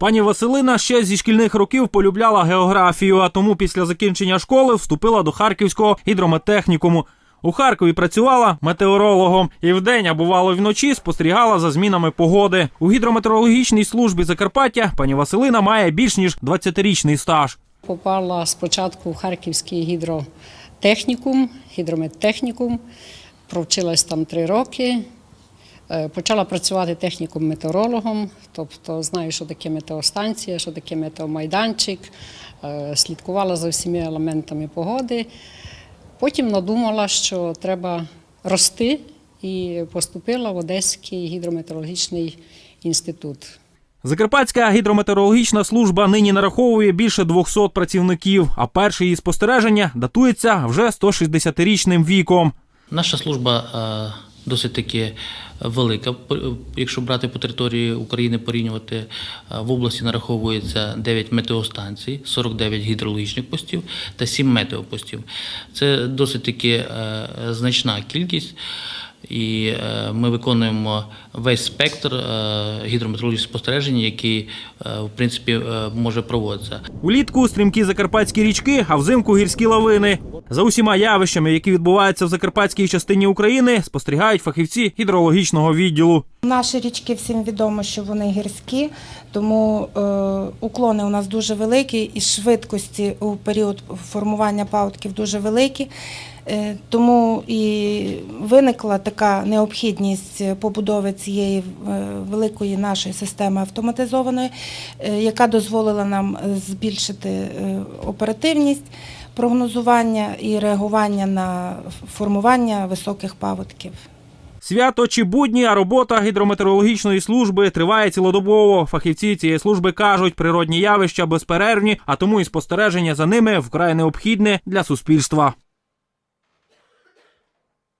Пані Василина ще зі шкільних років полюбляла географію, а тому після закінчення школи вступила до Харківського гідрометехнікуму. У Харкові працювала метеорологом і вдень, а бувало вночі спостерігала за змінами погоди. У гідрометеорологічній службі Закарпаття пані Василина має більш ніж 20-річний стаж. Попала спочатку в Харківський гідротехнікум, гідрометехнікум, провчилась там три роки. Е, Почала працювати техніком-метеорологом, тобто знаю, що таке метеостанція, що таке метеомайданчик, е, слідкувала за всіма елементами погоди. Потім надумала, що треба рости, і поступила в Одеський гідрометеорологічний інститут. Закарпатська гідрометеорологічна служба нині нараховує більше 200 працівників, а перше її спостереження датується вже 160-річним віком. Наша служба е, досить таки велика. Якщо брати по території України порівнювати, е, в області нараховується 9 метеостанцій, 49 гідрологічних постів та 7 метеопостів. Це досить таки е, значна кількість. І е, ми виконуємо весь спектр е, гідрометеорологічних спостережень, е, в принципі е, може проводитися. Улітку стрімкі закарпатські річки, а взимку гірські лавини. За усіма явищами, які відбуваються в закарпатській частині України, спостерігають фахівці гідрологічного відділу. Наші річки всім відомо, що вони гірські, тому е, уклони у нас дуже великі і швидкості у період формування паводків дуже великі. Е, тому і виникла така необхідність побудови цієї е, великої нашої системи автоматизованої, яка дозволила нам збільшити оперативність прогнозування і реагування на формування високих паводків. Свято чи будні, а робота гідрометеорологічної служби триває цілодобово. Фахівці цієї служби кажуть, природні явища безперервні, а тому і спостереження за ними вкрай необхідне для суспільства.